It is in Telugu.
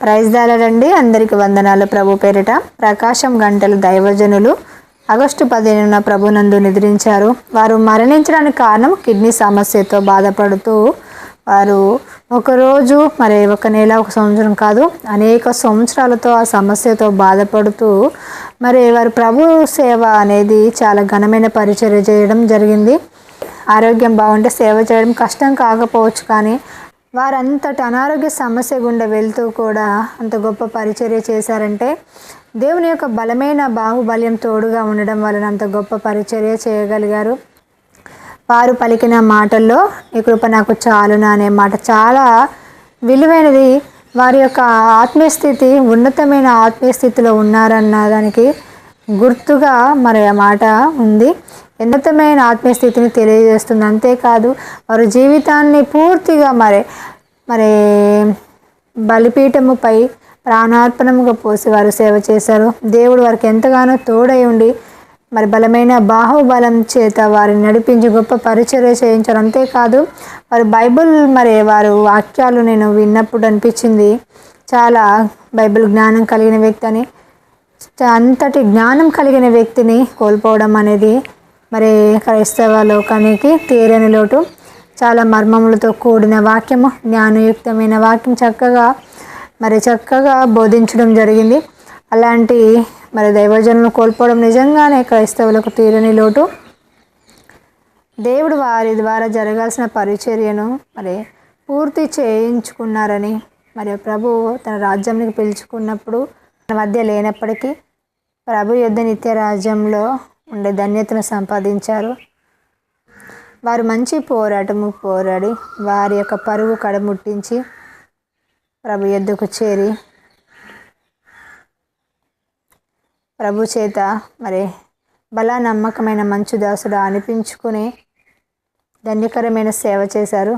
ప్రైజ్ దాలండి అందరికి వందనాలు ప్రభు పేరిట. ప్రకాశం గంటలు దైవజనులు ఆగస్టు పదిహేనున ప్రభునందు నిద్రించారు. వారు మరణించడానికి కారణం కిడ్నీ సమస్యతో బాధపడుతూ వారు ఒకరోజు మరి ఒక నెల ఒక సంవత్సరం కాదు అనేక సంవత్సరాలతో ఆ సమస్యతో బాధపడుతూ మరి వారు ప్రభు సేవ అనేది చాలా ఘనమైన పరిచర్య చేయడం జరిగింది. ఆరోగ్యం బాగుంటే సేవ చేయడం కష్టం కాకపోవచ్చు కానీ వారంతటి అనారోగ్య సమస్య గుండా వెళ్తూ కూడా అంత గొప్ప పరిచర్య చేశారంటే దేవుని యొక్క బలమైన బాహుబల్యం తోడుగా ఉండడం వలన అంత గొప్ప పరిచర్య చేయగలిగారు. వారు పలికిన మాటల్లో ఈ కృప నాకు చాలునా అనే మాట చాలా విలువైనది. వారి యొక్క ఆత్మీయస్థితి ఉన్నతమైన ఆత్మీయస్థితిలో ఉన్నారన్న దానికి గుర్తుగా మరి ఆ మాట ఉంది. ఉన్నతమైన ఆత్మీయస్థితిని తెలియజేస్తుంది. అంతేకాదు వారి జీవితాన్ని పూర్తిగా మరి మరి బలిపీఠముపై ప్రాణార్పణముగా పోసి వారు సేవ చేశారు. దేవుడు వారికి ఎంతగానో తోడై ఉండి మరి బలమైన బాహుబలం చేత వారిని నడిపించి గొప్ప పరిచర్య చేయించారు. అంతేకాదు వారు బైబిల్ మరి వారు వాక్యాలు నేను విన్నప్పుడు అనిపించింది చాలా బైబిల్ జ్ఞానం కలిగిన వ్యక్తి అని అంతటి జ్ఞానం కలిగిన వ్యక్తిని కోల్పోవడం అనేది మరి క్రైస్తవ లోకానికి తీరని లోటు. చాలా మర్మములతో కూడిన వాక్యము జ్ఞానయుక్తమైన వాక్యం చక్కగా మరి చక్కగా బోధించడం జరిగింది. అలాంటి మరి దైవజనులను కోల్పోవడం నిజంగానే క్రైస్తవులకు తీరని లోటు. దేవుడు వారి ద్వారా జరగాల్సిన పరిచర్యను మరి పూర్తి చేయించుకున్నారని మరి ప్రభు తన రాజ్యానికి పిలుచుకున్నప్పుడు మన మధ్య లేనప్పటికీ ప్రభు యుద్ధ నిత్య రాజ్యంలో ఉండే ధన్యతను సంపాదించారు. వారు మంచి పోరాటము పోరాడి వారి యొక్క పరువు కడముట్టించి ప్రభు ఎద్దుకు చేరి ప్రభు చేత మరి బలా నమ్మకమైన మంచు దాసుడు అనిపించుకుని ధన్యకరమైన సేవ చేశారు.